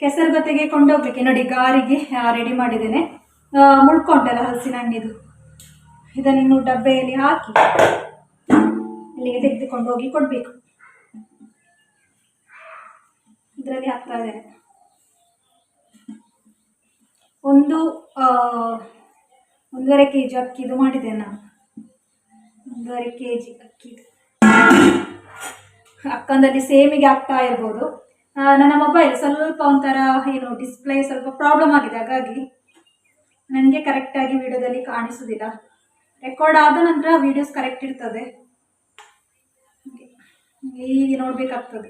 ಕೆಸರು ಗದ್ದೆಗೆ ಕೊಂಡೋಗ್ಲಿಕ್ಕೆ ನೋಡಿ, ಗಾರಿಗೆ ರೆಡಿ ಮಾಡಿದ್ದೇನೆ. ಮುಳ್ಕೊಂಡಲ್ಲ ಹಲಸಿನ ಹಣ್ಣಿದು. ಇದನ್ನು ಡಬ್ಬೆಯಲ್ಲಿ ಹಾಕಿ ಅಲ್ಲಿಗೆ ತೆಗೆದುಕೊಂಡು ಹೋಗಿ ಕೊಡಬೇಕು. ಇದರಲ್ಲಿ ಹಾಕ್ತಾ ಇದ್ದೇನೆ. ಒಂದು ಒಂದೂವರೆ ಕೆ ಜಿ ಅಕ್ಕಿದು ಮಾಡಿದೆ ನಾನು. ಒಂದೂವರೆ ಕೆ ಜಿ ಅಕ್ಕಿ ಅಕ್ಕಂದಲ್ಲಿ ಸೇಮಿಗೆ ಆಗ್ತಾ ಇರ್ಬೋದು. ನನ್ನ ಮೊಬೈಲ್ ಸ್ವಲ್ಪ ಒಂಥರ, ಏನು ಡಿಸ್ಪ್ಲೇ ಸ್ವಲ್ಪ ಪ್ರಾಬ್ಲಮ್ ಆಗಿದೆ, ಹಾಗಾಗಿ ನನಗೆ ಕರೆಕ್ಟಾಗಿ ವಿಡಿಯೋದಲ್ಲಿ ಕಾಣಿಸೋದಿಲ್ಲ. ರೆಕಾರ್ಡ್ ಆದ ನಂತರ ವಿಡಿಯೋಸ್ ಕರೆಕ್ಟ್ ಇರ್ತದೆ. ಹೀಗೆ ನೋಡಬೇಕಾಗ್ತದೆ.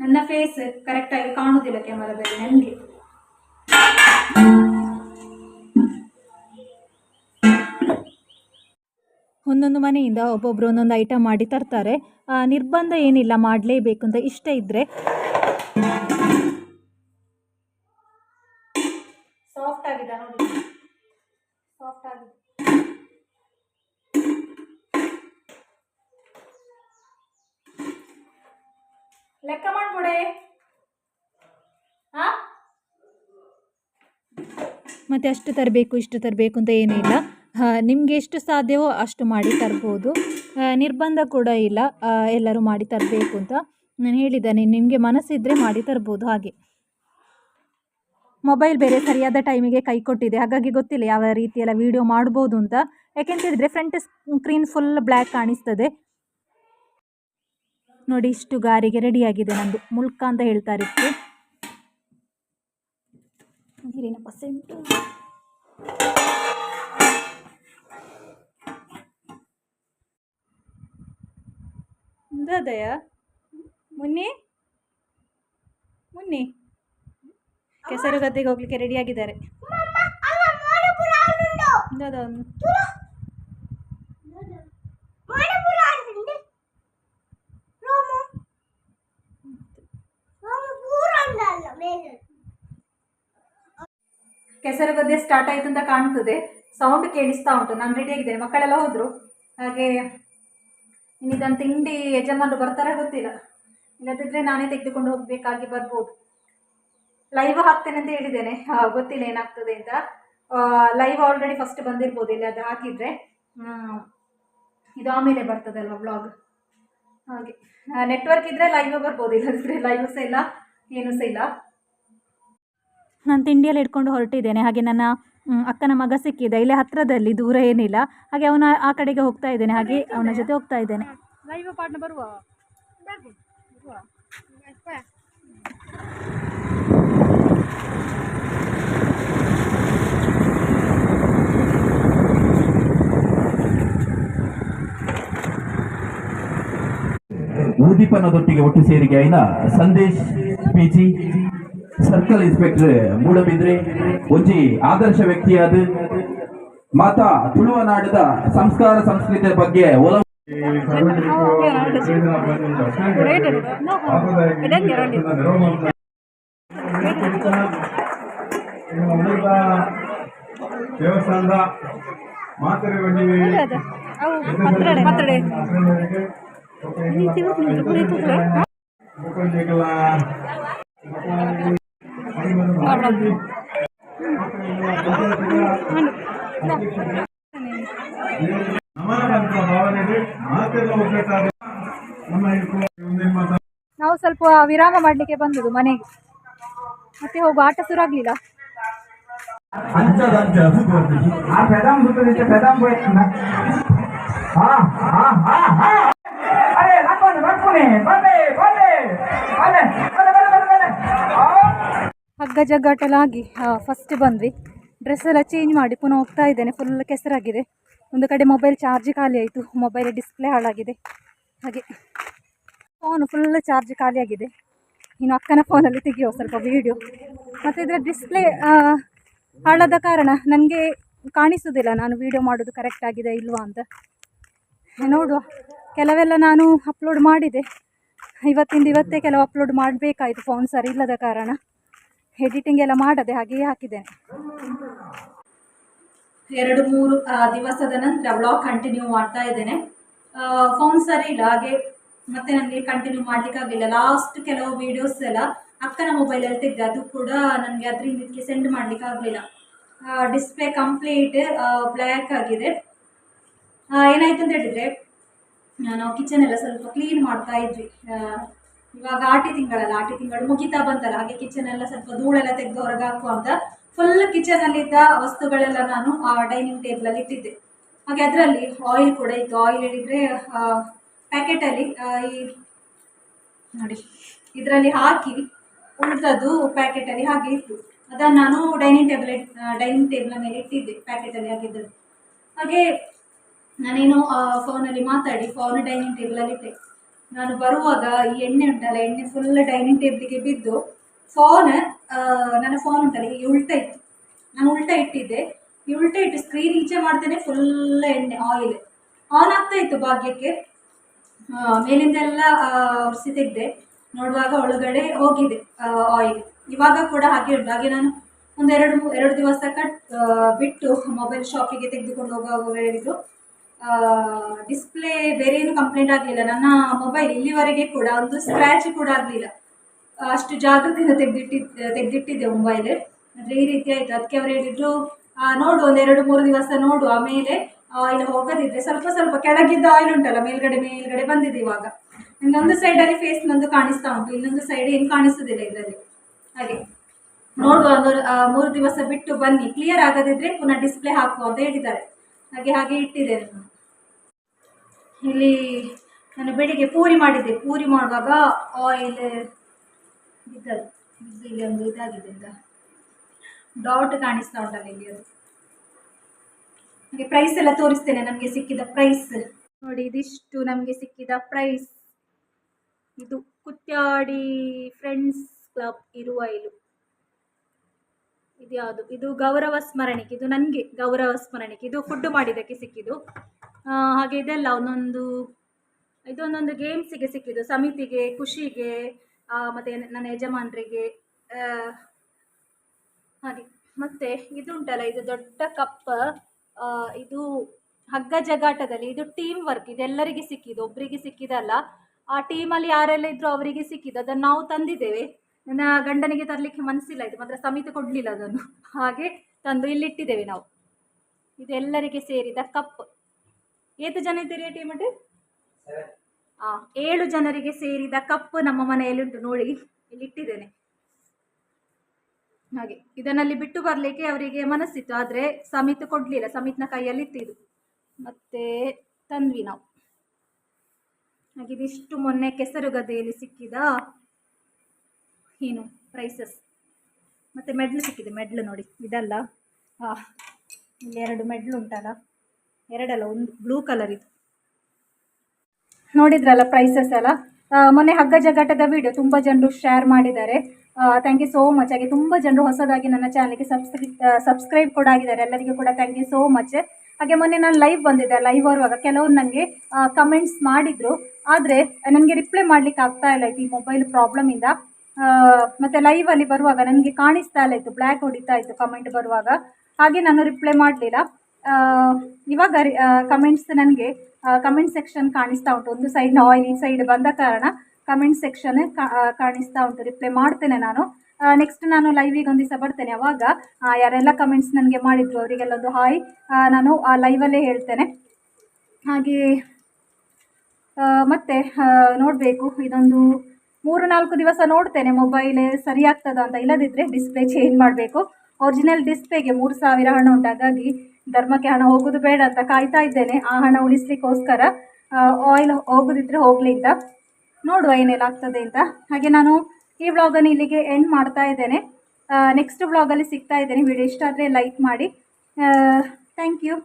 ನನ್ನ ಫೇಸ್ ಕರೆಕ್ಟಾಗಿ ಕಾಣುವುದಿಲ್ಲ ಕ್ಯಾಮರಾದಲ್ಲಿ ನನಗೆ ಒಂದೊಂದು ಮನೆಯಿಂದ ಒಬ್ಬೊಬ್ಬರು ಒಂದೊಂದು ಐಟಮ್ ಮಾಡಿ ತರ್ತಾರೆ. ನಿರ್ಬಂಧ ಏನಿಲ್ಲ, ಮಾಡಲೇಬೇಕು ಅಂತ ಇಷ್ಟ ಇದ್ದರೆ ಲೆಕ್ಕ ಮಾಡ್ಬಿಡೆ ಹಾ ಮತ್ತು ಅಷ್ಟು ತರಬೇಕು, ಇಷ್ಟು ತರಬೇಕು ಅಂತ ಏನೂ ಇಲ್ಲ. ನಿಮಗೆ ಎಷ್ಟು ಸಾಧ್ಯವೋ ಅಷ್ಟು ಮಾಡಿ ತರ್ಬೋದು. ನಿರ್ಬಂಧ ಕೂಡ ಇಲ್ಲ. ಎಲ್ಲರೂ ಮಾಡಿ ತರಬೇಕು ಅಂತ ನಾನು ಹೇಳಿದ್ದೇನೆ. ನಿಮಗೆ ಮನಸ್ಸಿದ್ರೆ ಮಾಡಿ ತರ್ಬೋದು ಹಾಗೆ. ಮೊಬೈಲ್ ಬೇರೆ ಸರಿಯಾದ ಟೈಮಿಗೆ ಕೈ ಕೊಟ್ಟಿದೆ. ಹಾಗಾಗಿ ಗೊತ್ತಿಲ್ಲ ಯಾವ ರೀತಿಯೆಲ್ಲ ವೀಡಿಯೋ ಮಾಡ್ಬೋದು ಅಂತ. ಯಾಕೆಂತೇಳಿದರೆ ಫ್ರಂಟ್ ಸ್ಕ್ರೀನ್ ಫುಲ್ ಬ್ಲ್ಯಾಕ್ ಕಾಣಿಸ್ತದೆ. ನೋಡಿ ಇಷ್ಟು ಗಾರಿಗೆ ರೆಡಿಯಾಗಿದೆ ನಂದು ಮುಲ್ಕ ಅಂತ ಹೇಳ್ತಾರೆ ಇದಕ್ಕೆ ನೀರಿನ ಪಸೆ ದಯ ಮುನ್ನಿ? ಮುನ್ನಿ? ಕೆಸರು ಗದ್ದೆಗೆ ಹೋಗ್ಲಿಕ್ಕೆ ರೆಡಿಯಾಗಿದ್ದಾರೆ ದಾದ ಒಂದು ಕೆಸರು ಗದ್ದೆ ಸ್ಟಾರ್ಟ್ ಆಯ್ತು ಅಂತ ಕಾಣ್ತದೆ. ಸೌಂಡ್ ಕೇಳಿಸ್ತಾ ಉಂಟು. ನಾನು ರೆಡಿ ಆಗಿದ್ದೇನೆ. ಮಕ್ಕಳೆಲ್ಲ ಹೋದ್ರು. ಹಾಗೆ ಇನ್ನಿದನ್ನು ತಿಂಡಿ ಯಜಮಾನರು ಬರ್ತಾರೆ ಗೊತ್ತಿಲ್ಲ. ಇಲ್ಲದಿದ್ರೆ ನಾನೇ ತೆಗೆದುಕೊಂಡು ಹೋಗ್ಬೇಕಾಗಿ ಬರ್ಬೋದು. ಲೈವ್ ಹಾಕ್ತೇನೆ ಅಂತ ಹೇಳಿದ್ದೇನೆ. ಗೊತ್ತಿಲ್ಲ ಏನಾಗ್ತದೆ ಅಂತ. ಲೈವ್ ಆಲ್ರೆಡಿ ಫಸ್ಟ್ ಬಂದಿರ್ಬೋದು. ಇಲ್ಲ ಅದು ಹಾಕಿದ್ರೆ. ಇದು ಆಮೇಲೆ ಬರ್ತದಲ್ವ ಬ್ಲಾಗ್ ಹಾಗೆ. ನೆಟ್ವರ್ಕ್ ಇದ್ರೆ ಲೈವ್ ಬರ್ಬೋದು. ಇಲ್ಲದಿದ್ರೆ ಲೈವ್ ಸಹ ಇಲ್ಲ, ಏನೂ ಸಹ ಇಲ್ಲ. ನಾನು ತಿಂಡಿಯಲ್ಲಿ ಇಟ್ಕೊಂಡು ಹೊರಟಿದ್ದೇನೆ. ಹಾಗೆ ನನ್ನ ಅಕ್ಕನ ಮಗ ಸಿಕ್ಕಿದೆ. ಇಲ್ಲೇ ಹತ್ತಿರದಲ್ಲಿ ದೂರ ಏನಿಲ್ಲ. ಹಾಗೆ ಅವನ ಆ ಕಡೆಗೆ ಹೋಗ್ತಾ ಇದ್ದೇನೆ. ಹಾಗೆ ಅವನ ಜೊತೆ ಹೋಗ್ತಾ ಇದ್ದೇನೆ. ಲೈವ್ ಪಾಟ್ನ ಬರುವ? ಉದ್ದೀಪನದೊಟ್ಟಿಗೆ ಒಟ್ಟು ಸೇರಿಕೆ ಆಯ್ನ Sandesh P G. Circle inspector Moodbidri ಒಂಜಿ ಆದರ್ಶ ವ್ಯಕ್ತಿಯಾದ ಮಾತಾ ತುಳುವನಾಡದ ಸಂಸ್ಕಾರ ಸಂಸ್ಕೃತಿಯ ಬಗ್ಗೆ ಒಲ ದೇವಸ್ಥಾನದ ಬಂದಿವೆ ನಾವು ಸ್ವಲ್ಪ ವಿರಾಮ ಮಾಡಲಿಕ್ಕೆ ಬಂದದ್ದು ಮನೆಗೆ. ಮತ್ತೆ ಹೋಗುವ ಆಟ ಶುರುವಾಗ್ಲಿಲ್ಲ ಅಂಚದಂಚ ಹಗ್ಗ ಜಗ್ಗಾಟಲಾಗಿ ಫಸ್ಟ್ ಬಂದ್ವಿ. ಡ್ರೆಸ್ ಎಲ್ಲ ಚೇಂಜ್ ಮಾಡಿ ಪುನಃ ಹೋಗ್ತಾ ಇದ್ದೇನೆ. ಫುಲ್ ಕೆಸರಾಗಿದೆ. ಒಂದು ಕಡೆ ಮೊಬೈಲ್ ಚಾರ್ಜ್ ಖಾಲಿ ಆಯಿತು. ಮೊಬೈಲ್ ಡಿಸ್ಪ್ಲೇ ಹಾಳಾಗಿದೆ. ಹಾಗೆ. ಫೋನು ಫುಲ್ ಚಾರ್ಜ್ ಖಾಲಿಯಾಗಿದೆ ಇನ್ನು ಅಕ್ಕನ ಫೋನಲ್ಲಿ ತೆಗೆಯೋ ಸ್ವಲ್ಪ ವೀಡಿಯೋ ಮತ್ತು ಇದರ ಡಿಸ್ಪ್ಲೇ ಹಾಳಾದ ಕಾರಣ ನನಗೆ ಕಾಣಿಸೋದಿಲ್ಲ. ನಾನು ವೀಡಿಯೋ ಮಾಡೋದು ಕರೆಕ್ಟ್ ಆಗಿದೆ ಇಲ್ವಾ ಅಂತ. ನೋಡುವ. ಕೆಲವೆಲ್ಲ ನಾನು ಅಪ್ಲೋಡ್ ಮಾಡಿದೆ. ಇವತ್ತಿಂದ ಇವತ್ತೇ ಕೆಲವು ಅಪ್ಲೋಡ್ ಮಾಡಬೇಕಾಯಿತು ಫೋನ್ ಸರಿ ಇಲ್ಲದ ಕಾರಣ. ಎಡಿಟಿಂಗ್ ಎಲ್ಲ ಮಾಡದೆ ಹಾಗೆಯೇ ಹಾಕಿದ್ದೇನೆ. ಎರಡು ಮೂರು ದಿವಸದ ನಂತರ ಬ್ಲಾಗ್ ಕಂಟಿನ್ಯೂ ಮಾಡ್ತಾ ಇದ್ದೇನೆ. ಫೋನ್ ಸರಿ ಇಲ್ಲ, ಹಾಗೆ ಮತ್ತೆ ನನಗೆ ಕಂಟಿನ್ಯೂ ಮಾಡ್ಲಿಕ್ಕೆ ಮಾಡಲಿಕ್ಕಾಗಲಿಲ್ಲ ಲಾಸ್ಟ್ ಕೆಲವು ವಿಡಿಯೋಸ್ ಎಲ್ಲ ಅಕ್ಕನ ಮೊಬೈಲಲ್ಲಿ ತೆಗೆದ ಅದು ಕೂಡ ನನಗೆ ಅದರಿಂದ ಇದಕ್ಕೆ ಸೆಂಡ್ ಮಾಡ್ಲಿಕ್ಕೆ ಆಗಲಿಲ್ಲ. ಡಿಸ್ಪ್ಲೇ ಕಂಪ್ಲೀಟ್ ಬ್ಲ್ಯಾಕ್ ಆಗಿದೆ. ಏನಾಯ್ತು ಅಂತ ಹೇಳಿದ್ರೆ ನಾವು ಕಿಚನ್ ಎಲ್ಲ ಸ್ವಲ್ಪ ಕ್ಲೀನ್ ಮಾಡ್ತಾ ಇದ್ವಿ. ಇವಾಗ ಆಟಿ ತಿಂಗಳಲ್ಲ, ಆಟಿ ತಿಂಗಳು ಮುಗಿತಾ ಬಂತಲ್ಲ, ಹಾಗೆ ಕಿಚನ್ ಎಲ್ಲ ಸ್ವಲ್ಪ ಧೂಳೆಲ್ಲ ತೆಗೆದು ಹೊರಗೆ ಹಾಕುವ ಅಂತ. ಫುಲ್ ಕಿಚನ್ ಕಿಚನಲ್ಲಿದ್ದ ವಸ್ತುಗಳೆಲ್ಲ ನಾನು ಆ ಡೈನಿಂಗ್ ಟೇಬಲ್ ಅಲ್ಲಿ ಇಟ್ಟಿದ್ದೆ. ಹಾಗೆ ಅದರಲ್ಲಿ ಆಯಿಲ್ ಕೂಡ ಇತ್ತು. ಆಯಿಲ್ ಹೇಳಿದರೆ ಪ್ಯಾಕೆಟಲ್ಲಿ ಈ ನೋಡಿ, ಇದರಲ್ಲಿ ಹಾಕಿ ಉಳಿದದ್ದು ಪ್ಯಾಕೆಟಲ್ಲಿ ಹಾಗೆ ಇತ್ತು. ಅದನ್ನು ನಾನು ಡೈನಿಂಗ್ ಟೇಬಲ್ ಡೈನಿಂಗ್ ಟೇಬಲ್ ಮೇಲೆ ಇಟ್ಟಿದ್ದೆ ಪ್ಯಾಕೆಟಲ್ಲಿ ಹಾಕಿದ್ದದ್ದು. ಹಾಗೆ ನಾನೇನು ಫೋನಲ್ಲಿ ಮಾತಾಡಿ ಫೋನ್ ಡೈನಿಂಗ್ ಟೇಬಲಲ್ಲಿ ಇಟ್ಟೆ. ನಾನು ಬರುವಾಗ ಈ ಎಣ್ಣೆ ಉಂಟಲ್ಲ, ಎಣ್ಣೆ ಫುಲ್ ಡೈನಿಂಗ್ ಟೇಬಲಿಗೆ ಬಿದ್ದು ಫೋನ್ ನನ್ನ ಫೋನ್ ಉಂಟಲ್ಲ ಹೀಗೆ ಉಲ್ಟಾ ಇತ್ತು. ನಾನು ಉಲ್ಟಾ ಇಟ್ಟಿದ್ದೆ. ಈ ಉಲ್ಟಾ ಇಟ್ಟು ಸ್ಕ್ರೀನ್ ಈಚೆ ಮಾಡ್ತೇನೆ ಫುಲ್ ಎಣ್ಣೆ ಆಯಿಲ್ ಆನ್ ಆಗ್ತಾ ಇತ್ತು ಭಾಗ್ಯಕ್ಕೆ. ಮೇಲಿಂದ ಮೇಲಿಂದೆಲ್ಲ ಒರೆಸಿ ತೆಗೆದೆ, ನೋಡುವಾಗ ಒಳಗಡೆ ಹೋಗಿದೆ ಆಯಿಲ್ ಇವಾಗ ಕೂಡ ಹಾಗೆ ಉಂಟು. ಹಾಗೆ ನಾನು ಒಂದೆರಡು ಎರಡು ದಿವಸ ಕಟ್ ಬಿಟ್ಟು ಮೊಬೈಲ್ ಶಾಪಿಗೆ ತೆಗೆದುಕೊಂಡು ಹೋಗುವಾಗ ಹೇಳಿದರು. ಡಿಸ್ಪ್ಲೇ ಬೇರೆ ಏನು ಕಂಪ್ಲೇಂಟ್ ಆಗಲಿಲ್ಲ. ನನ್ನ ಮೊಬೈಲ್ ಇಲ್ಲಿವರೆಗೆ ಕೂಡ ಒಂದು ಸ್ಕ್ರ್ಯಾಚ್ ಕೂಡ ಆಗಲಿಲ್ಲ. ಅಷ್ಟು ಜಾಗೃತಿಯಿಂದ ತೆಗೆದಿಟ್ಟಿದ್ ತೆಗೆದಿಟ್ಟಿದ್ದೆ ಮೊಬೈಲ್ ಅಂದರೆ ಈ ರೀತಿ ಆಯಿತು. ಅದಕ್ಕೆ ಅವ್ರು ಹೇಳಿದ್ರು ನೋಡು, ಒಂದು ಎರಡು, ಮೂರು ದಿವಸ ನೋಡು. ಆಮೇಲೆ ಆಯಿಲ್ ಹೋಗದಿದ್ರೆ ಸ್ವಲ್ಪ ಸ್ವಲ್ಪ ಕೆಳಗಿದ್ದ ಆಯಿಲ್ ಉಂಟಲ್ಲ, ಮೇಲ್ಗಡೆ ಮೇಲ್ಗಡೆ ಬಂದಿದೆ ಇವಾಗ. ಇನ್ನೊಂದು ಸೈಡಲ್ಲಿ ಫೇಸ್ ನಂದು ಕಾಣಿಸ್ತಾ ಉಂಟು. ಇನ್ನೊಂದು ಸೈಡ್ ಏನು ಕಾಣಿಸೋದಿಲ್ಲ ಇದರಲ್ಲಿ. ಹಾಗೆ. ನೋಡುವ ಮೂರು ದಿವಸ ಬಿಟ್ಟು ಬನ್ನಿ. ಕ್ಲಿಯರ್ ಆಗದಿದ್ರೆ ಪುನಃ ಡಿಸ್ಪ್ಲೇ ಹಾಕುವ ಅಂತ ಹೇಳಿದ್ದಾರೆ. ಹಾಗೆ ಹಾಗೆ ಇಟ್ಟಿದ್ದೇನೆ ನಾನು. ಇಲ್ಲಿ ನಾನು ಬೆಳಿಗ್ಗೆ ಪೂರಿ ಮಾಡಿದ್ದೆ. ಪೂರಿ ಮಾಡುವಾಗ ಆಯಿಲ್ ಇದು ಇಲ್ಲಿ ಒಂದು ಇದಾಗಿದೆ ಅಂತ. ಡಾಟ್ ಕಾಣಿಸ್ತಾ ಉಂಟಲ್ಲ ಇಲ್ಲಿ ಅದು ನನಗೆ ಪ್ರೈಸ್ ಎಲ್ಲ ತೋರಿಸ್ತೇನೆ. ನಮಗೆ ಸಿಕ್ಕಿದ ಪ್ರೈಸ್ ನೋಡಿ, ಇದಿಷ್ಟು ನಮಗೆ ಸಿಕ್ಕಿದ ಪ್ರೈಸ್ ಇದು ಕುತ್ಯಾಡಿ ಫ್ರೆಂಡ್ಸ್ ಕ್ಲಬ್ ಇರುವ ಇಲು ಇದು ಯಾವುದು? ಇದು ಗೌರವ ಸ್ಮರಣಿಕೆ ಇದು ನನಗೆ ಗೌರವ ಸ್ಮರಣಿಕೆ ಇದು ಫುಡ್ ಮಾಡಿದ್ದಕ್ಕೆ ಸಿಕ್ಕಿದ್ದು. ಹಾಗೆ ಇದೆಲ್ಲ ಒಂದೊಂದು ಇದೊಂದೊಂದು ಗೇಮ್ಸಿಗೆ ಸಿಕ್ಕಿದ್ದು. ಸಮಿತಿಗೆ, ಖುಷಿಗೆ ಮತ್ತೆ ನನ್ನ ಯಜಮಾನರಿಗೆ ಹಾಗೆ. ಮತ್ತೆ ಇದು ಉಂಟಲ್ಲ ಇದು ದೊಡ್ಡ ಕಪ್ಪ ಇದು ಹಗ್ಗ ಜಗಾಟದಲ್ಲಿ ಇದು ಟೀಮ್ ವರ್ಕ್ ಇದೆಲ್ಲರಿಗೆ ಸಿಕ್ಕಿದ್ದು. ಒಬ್ಬರಿಗೆ ಸಿಕ್ಕಿದಲ್ಲ ಆ ಟೀಮಲ್ಲಿ ಯಾರೆಲ್ಲ ಇದ್ರು ಅವರಿಗೆ ಸಿಕ್ಕಿದ್ದು. ಅದನ್ನು ನಾವು ತಂದಿದ್ದೇವೆ. ನನ್ನ ಗಂಡನಿಗೆ ತರಲಿಕ್ಕೆ ಮನಸ್ಸಿಲ್ಲ ಇದು, ಮಾತ್ರ ಸಮಿತಿ ಕೊಡಲಿಲ್ಲ ಅದನ್ನು. ಹಾಗೆ ತಂದು ಇಲ್ಲಿಟ್ಟಿದ್ದೇವೆ ನಾವು. ಇದೆಲ್ಲರಿಗೆ ಸೇರಿದ ಕಪ್. ಏತು ಜನ ಇದ್ದೀರಿ ಆ, ಏಳು ಜನರಿಗೆ ಸೇರಿದ ಕಪ್ ನಮ್ಮ ಮನೆಯಲ್ಲಿ ಉಂಟು, ನೋಡಿ ಇಲ್ಲಿ ಇಟ್ಟಿದ್ದೇನೆ ಹಾಗೆ, ಇದನ್ನಲ್ಲಿ ಬಿಟ್ಟು ಬರಲಿಕ್ಕೆ ಅವರಿಗೆ ಮನಸ್ಸಿತ್ತು, ಆದರೆ ಸಮಿತ್ ಕೊಡಲಿಲ್ಲ, ಸಮಿತ್ನ ಕೈಯಲ್ಲಿ ಇತ್ತಿದ್ದು ಮತ್ತೆ ತಂದ್ವಿ ನಾವು. ಹಾಗೆ ಇದಿಷ್ಟು ಮೊನ್ನೆ ಕೆಸರು ಗದ್ದೆಯಲ್ಲಿ ಸಿಕ್ಕಿದ ಏನು ಪ್ರೈಸಸ್ ಮತ್ತು ಮೆಡ್ಲು ಸಿಕ್ಕಿದೆ, ಮೆಡ್ಲು ನೋಡಿ, ಇದಲ್ಲ. ಇಲ್ಲಿ ಎರಡು ಮೆಡ್ಲು ಉಂಟಲ್ಲ, ಎರಡಲ್ಲ, ಒಂದು ಬ್ಲೂ ಕಲರ್ ಇದು. ನೋಡಿದ್ರಲ್ಲ ಪ್ರೈಸಸ್ ಎಲ್ಲ? ಮೊನ್ನೆ ಹಗ್ಗ ಜಗ್ಗಾಟದ ವಿಡಿಯೋ ತುಂಬ ಜನರು ಶೇರ್ ಮಾಡಿದ್ದಾರೆ. ಥ್ಯಾಂಕ್ ಯು ಸೋ ಮಚ್ ಹಾಗೆ ತುಂಬ ಜನರು ಹೊಸದಾಗಿ ನನ್ನ ಚಾನಲ್ಗೆ ಸಬ್ಸ್ಕ್ರಿ ಸಬ್ಸ್ಕ್ರೈಬ್ ಕೂಡ ಆಗಿದ್ದಾರೆ. ಎಲ್ಲರಿಗೂ ಕೂಡ ಥ್ಯಾಂಕ್ ಯು ಸೋ ಮಚ್ ಹಾಗೆ ಮೊನ್ನೆ ನಾನು ಲೈವ್ ಬಂದಿದ್ದೆ ಲೈವ್ ಬರುವಾಗ ಕೆಲವರು ನನಗೆ ಕಮೆಂಟ್ಸ್ ಮಾಡಿದರು. ಆದರೆ ನನಗೆ ರಿಪ್ಲೈ ಮಾಡಲಿಕ್ಕೆ ಆಗ್ತಾ ಇಲ್ಲ ಈ ಮೊಬೈಲ್ ಪ್ರಾಬ್ಲಮಿಂದ ಮತ್ತು ಲೈವಲ್ಲಿ ಬರುವಾಗ ನನಗೆ ಕಾಣಿಸ್ತಾ ಇಲ್ಲ ಇತ್ತು ಬ್ಲ್ಯಾಕ್ ಹೊಡಿತಾ ಇತ್ತು ಕಮೆಂಟ್ ಬರುವಾಗ. ಹಾಗೆ ನಾನು ರಿಪ್ಲೈ ಮಾಡಲಿಲ್ಲ. ಇವಾಗ ಕಮೆಂಟ್ಸ್ ನನಗೆ ಕಮೆಂಟ್ ಸೆಕ್ಷನ್ ಕಾಣಿಸ್ತಾ ಉಂಟು. ಒಂದು ಸೈಡ್ ಆಯಿಲ್ ಈ ಸೈಡ್ ಬಂದ ಕಾರಣ ಕಮೆಂಟ್ ಸೆಕ್ಷನ್ ಕಾಣಿಸ್ತಾ ಉಂಟು. ರಿಪ್ಲೈ ಮಾಡ್ತೇನೆ ನಾನು. ನೆಕ್ಸ್ಟ್ ನಾನು ಲೈವಿಗೆ ಒಂದು ದಿವಸ ಬರ್ತೇನೆ ಅವಾಗ. ಯಾರೆಲ್ಲ ಕಮೆಂಟ್ಸ್ ನನಗೆ ಮಾಡಿದ್ರು ಅವರಿಗೆಲ್ಲ ಒಂದು ಹಾಯ್ ನಾನು ಆ ಲೈವಲ್ಲೇ ಹೇಳ್ತೇನೆ. ಹಾಗೆ ಮತ್ತೆ ನೋಡಬೇಕು. ಇದೊಂದು ಮೂರು ನಾಲ್ಕು ದಿವಸ ನೋಡ್ತೇನೆ ಮೊಬೈಲ್ ಸರಿ ಅಂತ. ಇಲ್ಲದಿದ್ದರೆ ಡಿಸ್ಪ್ಲೇ ಚೇಂಜ್ ಮಾಡಬೇಕು. ಒರಿಜಿನಲ್ ಡಿಸ್ಪ್ಲೇಗೆ ಮೂರು ಸಾವಿರ ಹಣ ಉಂಟು. ಹಾಗಾಗಿ ಧರ್ಮಕ್ಕೆ ಹಣ ಹೋಗೋದು ಬೇಡ ಅಂತ ಕಾಯ್ತಾ ಇದ್ದೇನೆ. ಆ ಹಣ ಉಳಿಸ್ಲಿಕ್ಕೋಸ್ಕರ ಆಯಿಲ್ ಹೋಗೋದಿದ್ರೆ ಹೋಗಲಿ ಅಂತ. ನೋಡುವ ಏನೆಲ್ಲ ಆಗ್ತದೆ ಅಂತ. ಹಾಗೆ ನಾನು ಈ ವ್ಲಾಗನ್ನು ಇಲ್ಲಿಗೆ ಎಂಡ್ ಮಾಡ್ತಾ ಇದ್ದೇನೆ. ನೆಕ್ಸ್ಟ್ ವ್ಲಾಗಲ್ಲಿ ಸಿಗ್ತಾ ಇದ್ದೇನೆ. ವಿಡಿಯೋ ಇಷ್ಟ ಆದರೆ ಲೈಕ್ ಮಾಡಿ. Thank you